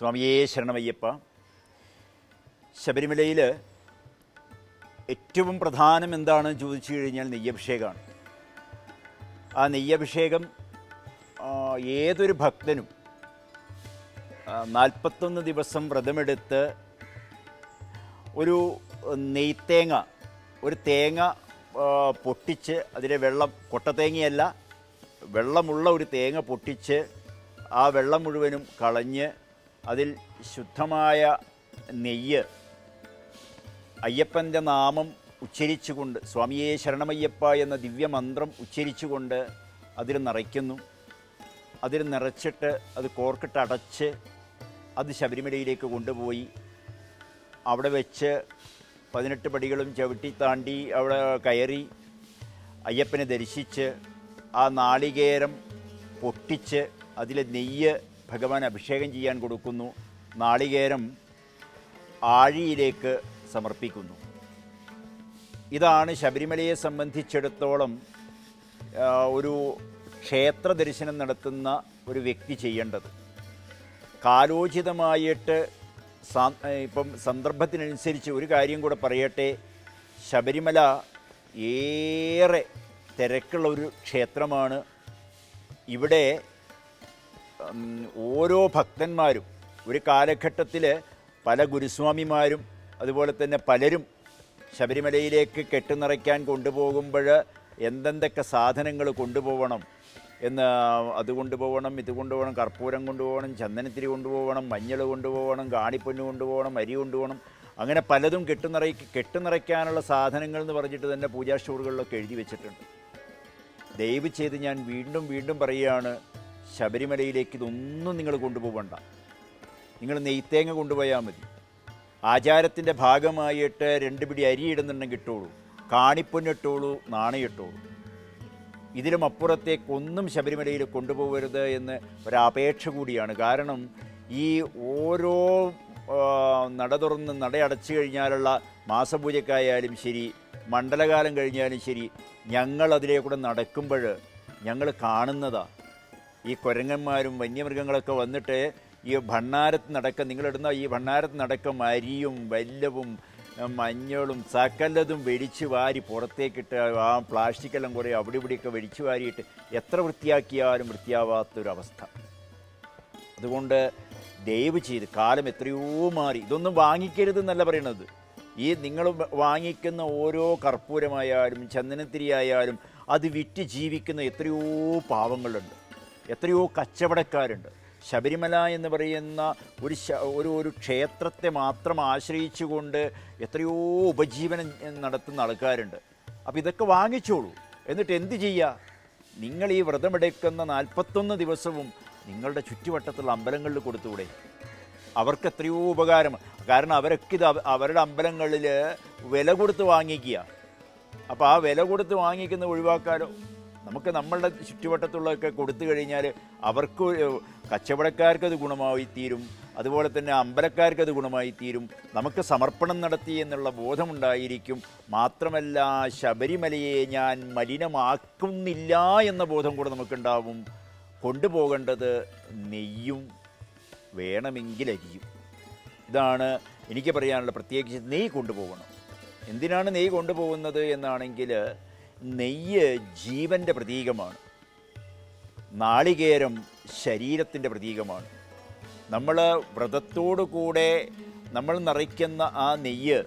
സ്വാമിയേ ശരണമയ്യപ്പ. ശബരിമലയിൽ ഏറ്റവും പ്രധാനം എന്താണെന്ന് ചോദിച്ചു കഴിഞ്ഞാൽ നെയ്യഭിഷേകമാണ്. ആ നെയ്യഭിഷേകം ഏതൊരു ഭക്തനും നാൽപ്പത്തൊന്ന് ദിവസം വ്രതമെടുത്ത് ഒരു നെയ്ത്തേങ്ങ ഒരു തേങ്ങ പൊട്ടിച്ച് അതിലെ വെള്ളം കൊട്ടത്തേങ്ങയല്ല വെള്ളമുള്ള ഒരു തേങ്ങ പൊട്ടിച്ച് ആ വെള്ളം മുഴുവനും കളഞ്ഞ് അതിൽ ശുദ്ധമായ നെയ്യ് അയ്യപ്പന്റെ നാമം ഉച്ചരിച്ചുകൊണ്ട് സ്വാമിയെ ശരണമയ്യപ്പ എന്ന ദിവ്യമന്ത്രം ഉച്ചരിച്ചുകൊണ്ട് അതിൽ നിറയ്ക്കുന്നു. അതിൽ നിറച്ചിട്ട് അത് കോർക്കിട്ട് അടച്ച് അത് ശബരിമലയിലേക്ക് കൊണ്ടുപോയി. അവിടെ വെച്ച് പതിനെട്ട് പടികളും ചവിട്ടി താണ്ടി അവിടെ കയറി അയ്യപ്പനെ ദർശിച്ച് ആ നാളികേരം പൊട്ടിച്ച് അതിലെ നെയ്യ് ഭഗവാൻ അഭിഷേകം ചെയ്യാൻ കൊടുക്കുന്നു. നാളികേരം ആഴിയിലേക്ക് സമർപ്പിക്കുന്നു. ഇതാണ് ശബരിമലയെ സംബന്ധിച്ചിടത്തോളം ഒരു ക്ഷേത്ര ദർശനം നടത്തുന്ന ഒരു വ്യക്തി ചെയ്യേണ്ടത്. കാലോചിതമായിട്ട് ഇപ്പം സന്ദർഭത്തിനനുസരിച്ച് ഒരു കാര്യം കൂടെ പറയട്ടെ. ശബരിമല ഏറെ തിരക്കുള്ള ഒരു ക്ഷേത്രമാണ്. ഇവിടെ ഓരോ ഭക്തന്മാരും ഒരു കാലഘട്ടത്തിൽ പല ഗുരുസ്വാമിമാരും അതുപോലെ തന്നെ പലരും ശബരിമലയിലേക്ക് കെട്ടുനിറയ്ക്കാൻ കൊണ്ടുപോകുമ്പോൾ എന്തെന്തൊക്കെ സാധനങ്ങൾ കൊണ്ടുപോകണം എന്ന് അത് കൊണ്ടുപോകണം ഇത് കൊണ്ടുപോകണം കർപ്പൂരം കൊണ്ടുപോകണം ചന്ദനത്തിരി കൊണ്ടുപോകണം മഞ്ഞൾ കൊണ്ടുപോകണം കാണിപ്പൊന്ന് കൊണ്ടുപോകണം അരി കൊണ്ടുപോകണം അങ്ങനെ പലതും കെട്ടുനിറയി കെട്ടുനിറയ്ക്കാനുള്ള സാധനങ്ങൾ എന്ന് പറഞ്ഞിട്ട് തന്നെ പൂജാ സ്റ്റോറുകളിലൊക്കെ എഴുതി വെച്ചിട്ടുണ്ട്. ദയവ് ചെയ്ത് ഞാൻ വീണ്ടും വീണ്ടും പറയുകയാണ് ശബരിമലയിലേക്ക് ഇതൊന്നും നിങ്ങൾ കൊണ്ടുപോകണ്ട. നിങ്ങൾ നെയ്ത്തേങ്ങ കൊണ്ടുപോയാൽ മതി. ആചാരത്തിന്റെ ഭാഗമായിട്ട് രണ്ട് പിടി അരി ഇടുന്നുണ്ടെങ്കിൽ ഇട്ടോളൂ. കാണിപ്പൊന്നിട്ടോളൂ നാണയിട്ടോളൂ ഇതിലും അപ്പുറത്തേക്കൊന്നും ശബരിമലയിൽ കൊണ്ടുപോകരുത് എന്ന് ഒരപേക്ഷ കൂടിയാണ്. കാരണം ഈ ഓരോ നട തുറന്ന് നട അടച്ചു കഴിഞ്ഞാലുള്ള മാസപൂജക്കായാലും ശരി മണ്ഡലകാലം കഴിഞ്ഞാലും ശരി ഞങ്ങൾ അതിലേ നടക്കുമ്പോൾ ഞങ്ങൾ കാണുന്നതാ ഈ കുരങ്ങന്മാരും വന്യമൃഗങ്ങളൊക്കെ വന്നിട്ട് ഈ ഭണ്ണാരത്ത് നടക്ക നിങ്ങളിടുന്ന ഈ ഭണ്ണാരത്ത് നടക്കം അരിയും വല്ലവും മഞ്ഞളും സകലതും വെടിച്ച് വാരി പുറത്തേക്കിട്ട് ആ പ്ലാസ്റ്റിക്കെല്ലാം കുറേ അവിടെ ഇവിടെയൊക്കെ വെടിച്ച് വാരിയിട്ട് എത്ര വൃത്തിയാക്കിയാലും വൃത്തിയാവാത്തൊരവസ്ഥ. അതുകൊണ്ട് ദയവ് ചെയ്ത് കാലം എത്രയോ മാറി. ഇതൊന്നും വാങ്ങിക്കരുത് എന്നല്ല പറയണത്. ഈ നിങ്ങൾ വാങ്ങിക്കുന്ന ഓരോ കർപ്പൂരമായാലും ചന്ദനത്തിരിയായാലും അത് വിറ്റ് ജീവിക്കുന്ന എത്രയോ പാവങ്ങളുണ്ട്. എത്രയോ കച്ചവടക്കാരുണ്ട്. ശബരിമല എന്ന് പറയുന്ന ഒരു ഒരു ഒരു ക്ഷേത്രത്തെ മാത്രം ആശ്രയിച്ചുകൊണ്ട് എത്രയോ ഉപജീവനം നടത്തുന്ന ആൾക്കാരുണ്ട്. അപ്പോൾ ഇതൊക്കെ വാങ്ങിച്ചോളൂ. എന്നിട്ട് എന്ത് ചെയ്യുക നിങ്ങൾ ഈ വ്രതമെടുക്കുന്ന നാൽപ്പത്തൊന്ന് ദിവസവും നിങ്ങളുടെ ചുറ്റുവട്ടത്തുള്ള അമ്പലങ്ങളിൽ കൊടുത്തുകൂടെ? അവർക്ക് എത്രയോ ഉപകാരം. കാരണം അവരൊക്കെ ഇത് അവരുടെ അമ്പലങ്ങളിൽ വില കൊടുത്ത് വാങ്ങിക്കുക. അപ്പോൾ ആ വില കൊടുത്ത് വാങ്ങിക്കുന്ന ഒഴിവാക്കാലോ? നമുക്ക് നമ്മളുടെ ചുറ്റുവട്ടത്തുള്ളതൊക്കെ കൊടുത്തു കഴിഞ്ഞാൽ അവർക്ക് കച്ചവടക്കാർക്ക് അത് ഗുണമായി തീരും. അതുപോലെ തന്നെ അമ്പലക്കാർക്ക് അത് ഗുണമായി തീരും. നമുക്ക് സമർപ്പണം നടത്തി എന്നുള്ള ബോധമുണ്ടായിരിക്കും. മാത്രമല്ല ശബരിമലയെ ഞാൻ മലിനമാക്കുന്നില്ല എന്ന ബോധം കൂടെ നമുക്കുണ്ടാവും. കൊണ്ടുപോകേണ്ടത് നെയ്യും വേണമെങ്കിൽ അരിയും ഇതാണ് എനിക്ക് പറയാനുള്ള പ്രത്യേകിച്ച് നെയ്യ് കൊണ്ടുപോകണം. എന്തിനാണ് നെയ്യ് കൊണ്ടുപോകുന്നത് എന്നാണെങ്കിൽ നെയ്യ് ജീവന്റെ പ്രതീകമാണ്. നാളികേരം ശരീരത്തിന്റെ പ്രതീകമാണ്. നമ്മൾ വ്രതത്തോടു കൂടെ നമ്മൾ നിറയ്ക്കുന്ന ആ നെയ്യ്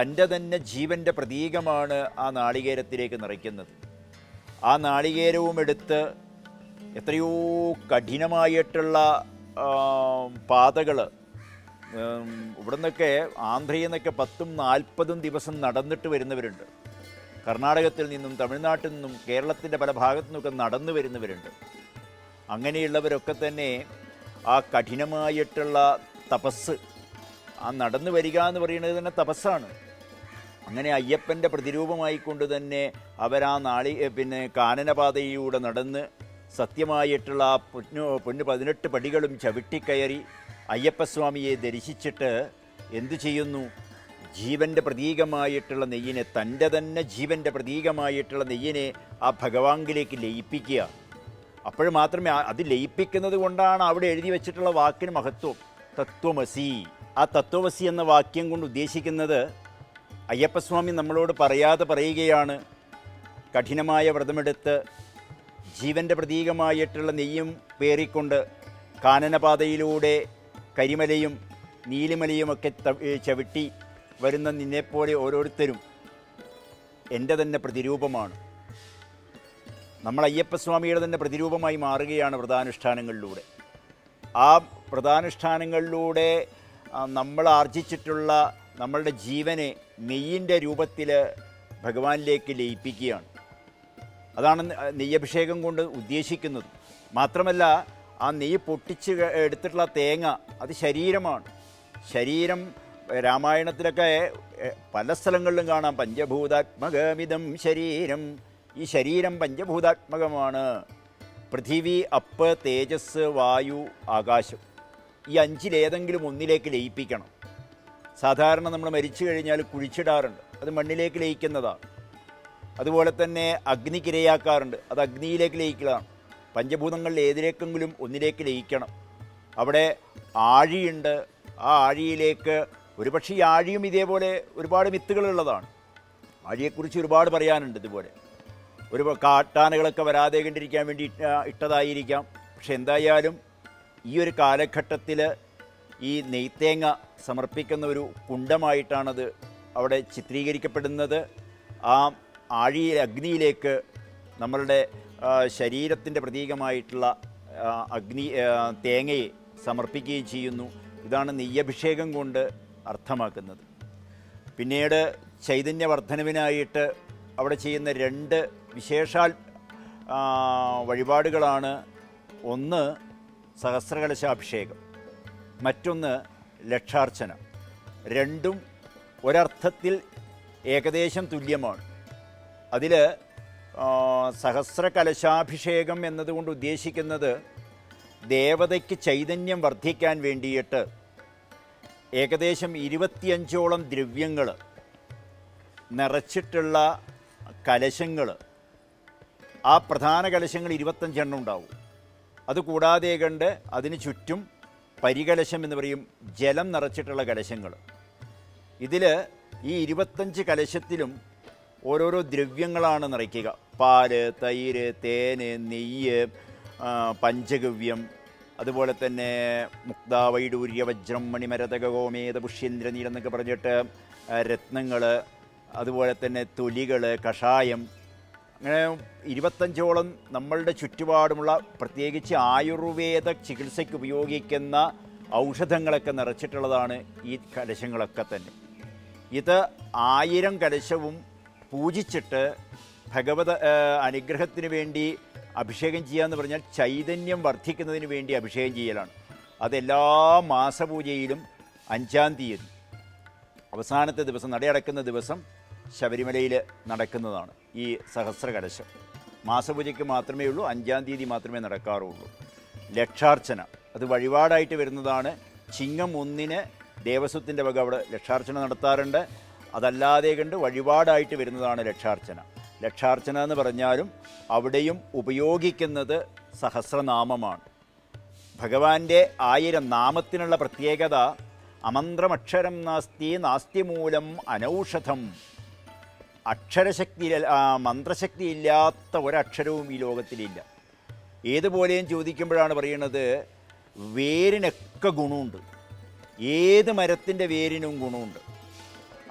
തന്റെ തന്നെ ജീവന്റെ പ്രതീകമാണ് ആ നാളികേരത്തിലേക്ക് നിറയ്ക്കുന്നത്. ആ നാളികേരവും എടുത്ത് എത്രയോ കഠിനമായിട്ടുള്ള പാതകൾ ഇവിടെ നിന്നൊക്കെ ആന്ധ്രയിൽ നിന്നൊക്കെ പത്തും നാൽപ്പതും ദിവസം നടന്നിട്ട് വരുന്നവരുണ്ട്. കർണാടകത്തിൽ നിന്നും തമിഴ്നാട്ടിൽ നിന്നും കേരളത്തിന്റെ പല ഭാഗത്തു നിന്നൊക്കെ നടന്നു വരുന്നവരുണ്ട്. അങ്ങനെയുള്ളവരൊക്കെ തന്നെ ആ കഠിനമായിട്ടുള്ള തപസ് ആ നടന്നു വരിക എന്ന് പറയുന്നത് തന്നെ തപസ്സാണ്. അങ്ങനെ അയ്യപ്പന്റെ പ്രതിരൂപമായിക്കൊണ്ട് തന്നെ അവരാ നാളി പിന്നെ കാനനപാതയിലൂടെ നടന്ന് സത്യമായിട്ടുള്ള ആ പൊന്നു പൊന്നു പതിനെട്ട് പടികളും ചവിട്ടിക്കയറി അയ്യപ്പസ്വാമിയെ ദർശിച്ചിട്ട് എന്തു ചെയ്യുന്നു? ജീവന്റെ പ്രതീകമായിട്ടുള്ള നെയ്യിനെ തന്റെ തന്നെ ജീവന്റെ പ്രതീകമായിട്ടുള്ള നെയ്യിനെ ആ ഭഗവാങ്കിലേക്ക് ലയിപ്പിക്കുക. അപ്പോൾ മാത്രമേ അത് ലയിപ്പിക്കുന്നത് കൊണ്ടാണ് അവിടെ എഴുതി വെച്ചിട്ടുള്ള വാക്കിന് മഹത്വം. തത്വമസി. ആ തത്വമസി എന്ന വാക്യം കൊണ്ട് ഉദ്ദേശിക്കുന്നത് അയ്യപ്പസ്വാമി നമ്മളോട് പറയാതെ പറയുകയാണ്. കഠിനമായ വ്രതമെടുത്ത് ജീവന്റെ പ്രതീകമായിട്ടുള്ള നെയ്യും പേറിക്കൊണ്ട് കാനനപാതയിലൂടെ കരിമലയും നീലിമലയുമൊക്കെ ചവിട്ടി വരുന്ന നിന്നെപ്പോലെ ഓരോരുത്തരും എന്റെ തന്നെ പ്രതിരൂപമാണ്. നമ്മൾ അയ്യപ്പസ്വാമിയുടെ തന്നെ പ്രതിരൂപമായി മാറുകയാണ് വ്രതാനുഷ്ഠാനങ്ങളിലൂടെ. ആ വ്രതാനുഷ്ഠാനങ്ങളിലൂടെ നമ്മൾ ആർജിച്ചിട്ടുള്ള നമ്മളുടെ ജീവനെ നെയ്യിന്റെ രൂപത്തിൽ ഭഗവാനിലേക്ക് ലയിപ്പിക്കുകയാണ്. അതാണ് നെയ്യഭിഷേകം കൊണ്ട് ഉദ്ദേശിക്കുന്നത്. മാത്രമല്ല ആ നെയ്യ് പൊട്ടിച്ച് എടുത്തിട്ടുള്ള തേങ്ങ അത് ശരീരമാണ്. ശരീരം രാമായണത്തിലൊക്കെ പല സ്ഥലങ്ങളിലും കാണാം. പഞ്ചഭൂതാത്മകമിതം ശരീരം. ഈ ശരീരം പഞ്ചഭൂതാത്മകമാണ്. പൃഥിവി അപ്പ് തേജസ് വായു ആകാശം. ഈ അഞ്ചിലേതെങ്കിലും ഒന്നിലേക്ക് ലയിപ്പിക്കണം. സാധാരണ നമ്മൾ മരിച്ചു കഴിഞ്ഞാൽ കുഴിച്ചിടാറുണ്ട്. അത് മണ്ണിലേക്ക് ലയിക്കുന്നതാണ്. അതുപോലെ തന്നെ അഗ്നിക്കിരയാക്കാറുണ്ട്. അത് അഗ്നിയിലേക്ക് ലയിക്കലാണ്. പഞ്ചഭൂതങ്ങളിൽ ഏതിലേക്കെങ്കിലും ഒന്നിലേക്ക് ലയിക്കണം. അവിടെ ആഴിയുണ്ട്. ആ ആഴിയിലേക്ക് ഒരുപക്ഷെ ഈ ആഴിയും ഇതേപോലെ ഒരുപാട് മിത്തുകളുള്ളതാണ്. ആഴിയെക്കുറിച്ച് ഒരുപാട് പറയാനുണ്ട് ഇതുപോലെ. ഒരു കാട്ടാനകളൊക്കെ വരാതെ കണ്ടിരിക്കാൻ വേണ്ടി ഇട്ട- ഇട്ടതായിരിക്കാം. പക്ഷെ എന്തായാലും ഈ ഒരു കാലഘട്ടത്തിൽ ഈ നെയ്ത്തേങ്ങ സമർപ്പിക്കുന്ന ഒരു കുണ്ടമായിട്ടാണത് അവിടെ ചിത്രീകരിക്കപ്പെടുന്നത്. ആ ആഴി അഗ്നിയിലേക്ക് നമ്മളുടെ ശരീരത്തിന്റെ പ്രതീകമായിട്ടുള്ള അഗ്നി തേങ്ങയെ സമർപ്പിക്കുകയും ചെയ്യുന്നു. ഇതാണ് നെയ്യഭിഷേകം കൊണ്ട് അർത്ഥമാക്കുന്നത്. പിന്നീട് ചൈതന്യവർദ്ധനവിനായിട്ട് അവിടെ ചെയ്യുന്ന രണ്ട് വിശേഷാൽ വഴിപാടുകളാണ്. ഒന്ന് സഹസ്രകലശാഭിഷേകം മറ്റൊന്ന് ലക്ഷാർച്ചന. രണ്ടും ഒരർത്ഥത്തിൽ ഏകദേശം തുല്യമാണ്. അതിൽ സഹസ്രകലശാഭിഷേകം എന്നതുകൊണ്ട് ഉദ്ദേശിക്കുന്നത് ദേവതയ്ക്ക് ചൈതന്യം വർദ്ധിക്കാൻ വേണ്ടിയിട്ട് ഏകദേശം ഇരുപത്തിയഞ്ചോളം ദ്രവ്യങ്ങൾ നിറച്ചിട്ടുള്ള കലശങ്ങൾ. ആ പ്രധാന കലശങ്ങൾ ഇരുപത്തഞ്ചെണ്ണം ഉണ്ടാവും. അതുകൂടാതെ കണ്ട് അതിന് ചുറ്റും പരികലശം എന്ന് പറയും ജലം നിറച്ചിട്ടുള്ള കലശങ്ങൾ. ഇതിൽ ഈ ഇരുപത്തഞ്ച് കലശത്തിലും ഓരോരോ ദ്രവ്യങ്ങളാണ് നിറയ്ക്കുക. പാൽ തൈര് തേന് നെയ്യ് പഞ്ചഗവ്യം അതുപോലെ തന്നെ മുക്താവൈഡൂര്യ വജ്രം മണിമരതക ഗോമേത പുഷ്യേന്ദ്ര എന്നൊക്കെ പറഞ്ഞിട്ട് രത്നങ്ങൾ അതുപോലെ തന്നെ തൊലികൾ കഷായം അങ്ങനെ ഇരുപത്തഞ്ചോളം നമ്മളുടെ ചുറ്റുപാടുമുള്ള പ്രത്യേകിച്ച് ആയുർവേദ ചികിത്സയ്ക്ക് ഉപയോഗിക്കുന്ന ഔഷധങ്ങളൊക്കെ നിറച്ചിട്ടുള്ളതാണ് ഈ കലശങ്ങളൊക്കെ തന്നെ. ഇത് ആയിരം കലശവും പൂജിച്ചിട്ട് ഭഗവത അനുഗ്രഹത്തിന് വേണ്ടി അഭിഷേകം ചെയ്യുക എന്ന് പറഞ്ഞാൽ ചൈതന്യം വർദ്ധിക്കുന്നതിന് വേണ്ടി അഭിഷേകം ചെയ്യലാണ്. അതെല്ലാ മാസപൂജയിലും അഞ്ചാം തീയതി. അവസാനത്തെ ദിവസം നടയടക്കുന്ന ദിവസം ശബരിമലയിൽ നടക്കുന്നതാണ് ഈ സഹസ്രകലശം. മാസപൂജയ്ക്ക് മാത്രമേ ഉള്ളൂ അഞ്ചാം തീയതി മാത്രമേ നടക്കാറുള്ളൂ. ലക്ഷാർച്ചന. അത് വഴിപാടായിട്ട് വരുന്നതാണ്. ചിങ്ങം ഒന്നിന് ദേവസ്വത്തിന്റെ വക അവിടെ ലക്ഷാർച്ചന നടത്താറുണ്ട്. അതല്ലാതെ കണ്ട് വഴിപാടായിട്ട് വരുന്നതാണ് ലക്ഷാർച്ചന. ലക്ഷാർച്ചന എന്ന് പറഞ്ഞാലും അവിടെയും ഉപയോഗിക്കുന്നത് സഹസ്രനാമമാണ്. ഭഗവാന്റെ ആയിരം നാമത്തിനുള്ള പ്രത്യേകത അമന്ത്രമക്ഷരം നാസ്തി നാസ്തി മൂലം അനൗഷധം അക്ഷരശക്തി മന്ത്രശക്തി ഇല്ലാത്ത ഒരക്ഷരവും ഈ ലോകത്തിലില്ല. ഏതുപോലെയും ചോദിക്കുമ്പോഴാണ് പറയുന്നത് വേരിനൊക്കെ ഗുണമുണ്ട്. ഏത് മരത്തിന്റെ വേരിനും ഗുണമുണ്ട്.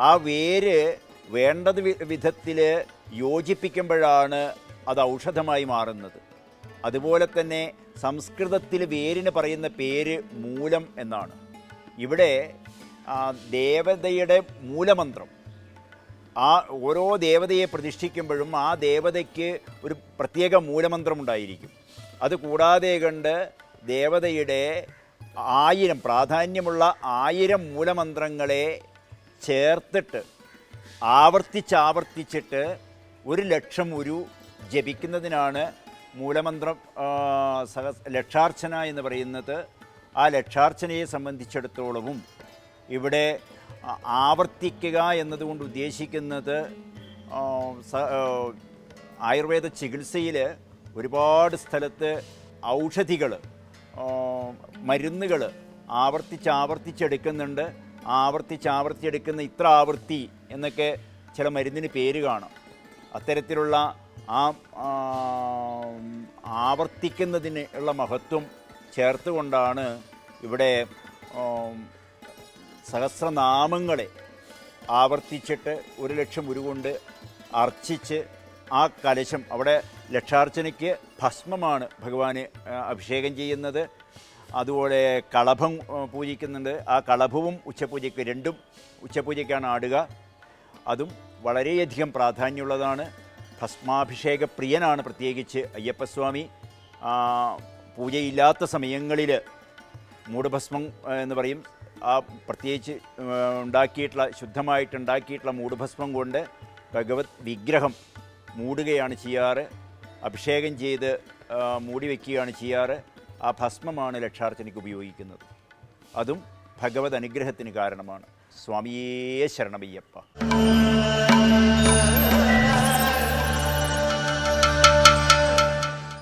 ആ വേര് വേണ്ടത് വിധത്തിൽ യോജിപ്പിക്കുമ്പോഴാണ് അത് ഔഷധമായി മാറുന്നത്. അതുപോലെ തന്നെ സംസ്കൃതത്തിൽ വേരിന് പറയുന്ന പേര് മൂലം എന്നാണ്. ഇവിടെ ദേവതയുടെ മൂലമന്ത്രം. ആ ഓരോ ദേവതയെ പ്രതിഷ്ഠിക്കുമ്പോഴും ആ ദേവതയ്ക്ക് ഒരു പ്രത്യേക മൂലമന്ത്രമുണ്ടായിരിക്കും അത് കൂടാതെ കണ്ട് ദേവതയുടെ ആയിരം പ്രാധാന്യമുള്ള ആയിരം മൂലമന്ത്രങ്ങളെ ചേർത്തിട്ട് ആവർത്തിച്ചാവർത്തിച്ചിട്ട് ഒരു ലക്ഷം ഒരു ജപിക്കുന്നതിനാണ് മൂലമന്ത്രം സഹ ലക്ഷാർച്ചന എന്ന് പറയുന്നത്. ആ ലക്ഷാർച്ചനയെ സംബന്ധിച്ചിടത്തോളവും ഇവിടെ ആവർത്തിക്കുക എന്നതുകൊണ്ട് ഉദ്ദേശിക്കുന്നത് ആയുർവേദ ചികിത്സയിൽ ഒരുപാട് സ്ഥലത്ത് ഔഷധികൾ മരുന്നുകൾ ആവർത്തിച്ച് ആവർത്തിച്ചെടുക്കുന്നുണ്ട്. ആവർത്തിച്ച് ആവർത്തിച്ചെടുക്കുന്ന ഇത്ര ആവർത്തി എന്നൊക്കെ ചില മരുന്നിന് പേര് കാണും. അത്തരത്തിലുള്ള ആ ആവർത്തിക്കുന്നതിന് ഉള്ള മഹത്വം ചേർത്തുകൊണ്ടാണ് ഇവിടെ സഹസ്രനാമങ്ങളെ ആവർത്തിച്ചിട്ട് ഒരു ലക്ഷം ഉരുകൊണ്ട് അർച്ചിച്ച് ആ കലശം അവിടെ ലക്ഷാർച്ചനയ്ക്ക് ഭസ്മമാണ് ഭഗവാന് അഭിഷേകം ചെയ്യുന്നത്. അതുപോലെ കളഭം പൂജിക്കുന്നുണ്ട്. ആ കളഭവും ഉച്ചപൂജയ്ക്ക് രണ്ടും ഉച്ചപൂജയ്ക്കാണ് ആടുക. അതും വളരെയധികം പ്രാധാന്യമുള്ളതാണ്. ഭസ്മാഭിഷേക പ്രിയനാണ് പ്രത്യേകിച്ച് അയ്യപ്പസ്വാമി. പൂജയില്ലാത്ത സമയങ്ങളിൽ മൂടുഭസ്മം എന്ന് പറയും. ആ പ്രത്യേകിച്ച് ഉണ്ടാക്കിയിട്ടുള്ള ശുദ്ധമായിട്ട് ഉണ്ടാക്കിയിട്ടുള്ള മൂടുഭസ്മം കൊണ്ട് ഭഗവത് വിഗ്രഹം മൂടുകയാണ് ചെയ്യാറ്. അഭിഷേകം ചെയ്ത് മൂടി വയ്ക്കുകയാണ് ചെയ്യാറ്. ആ ഭസ്മമാണ് ലക്ഷാർച്ചനയ്ക്ക് ഉപയോഗിക്കുന്നത്. അതും ഭഗവത് അനുഗ്രഹത്തിന് കാരണമാണ്. സ്വാമിയേ ശരണമയ്യപ്പ.